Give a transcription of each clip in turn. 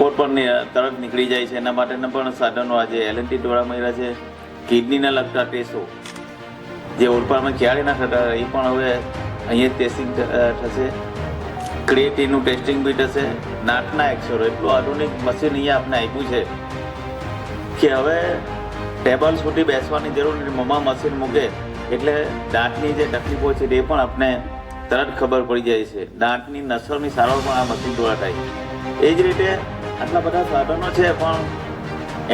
પણ ને તરત નીકળી જાય છે. એના માટેના પણ સાધનો આજે એલએનટી દ્વારા મળ્યા છે. કિડનીના લગતા ટેસ્ટો જે ઓળપાડમાં ક્યારે ના થતા એ પણ હવે અહીંયા ટેસ્ટિંગ થશે. ક્રિએટીનું ટેસ્ટિંગ બી થશે નાટના એક્સરો એટલું આધુનિક મશીન અહીંયા આપણે આપ્યું છે કે હવે ટેબલ સુધી બેસવાની જરૂર નથી. મમ્મા મશીન મૂકે એટલે દાંતની જે તકલીફો છે તે પણ આપણે તરત ખબર પડી જાય છે. દાંતની નસરની સારવાર પણ આ મશીન દ્વારા થાય. એ જ રીતે આટલા બધા સાધનો છે, પણ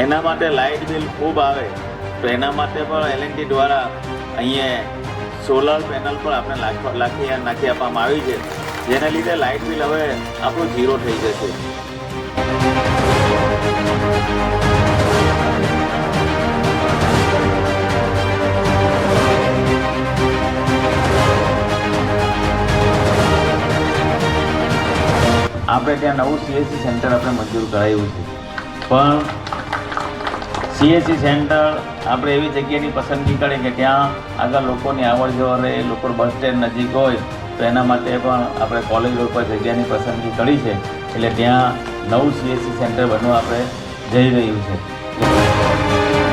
એના માટે લાઇટ બિલ ખૂબ આવે. તો એના માટે પણ એલએનટી દ્વારા અહીંયા સોલર પેનલ પણ આપણે લાખી, નાખી આપવામાં આવી છે. જેના લીધે લાઇટ બિલ હવે આપણું ઝીરો થઈ જશે. આપણે ત્યાં નવું સીએસસી સેન્ટર આપણે મંજૂર કરાયું છે. પણ સીએસસી સેન્ટર આપણે એવી જગ્યાની પસંદગી કરીએ કે ત્યાં આગળ લોકોની આવડ જવર રહે લોકો બસ સ્ટેન્ડ નજીક હોય, તો એના માટે પણ આપણે કોલેજ રોડ પર જગ્યાની પસંદગી કરી છે. એટલે ત્યાં નવું સીએસસી સેન્ટર બનવા આપણે જઈ રહ્યું છે.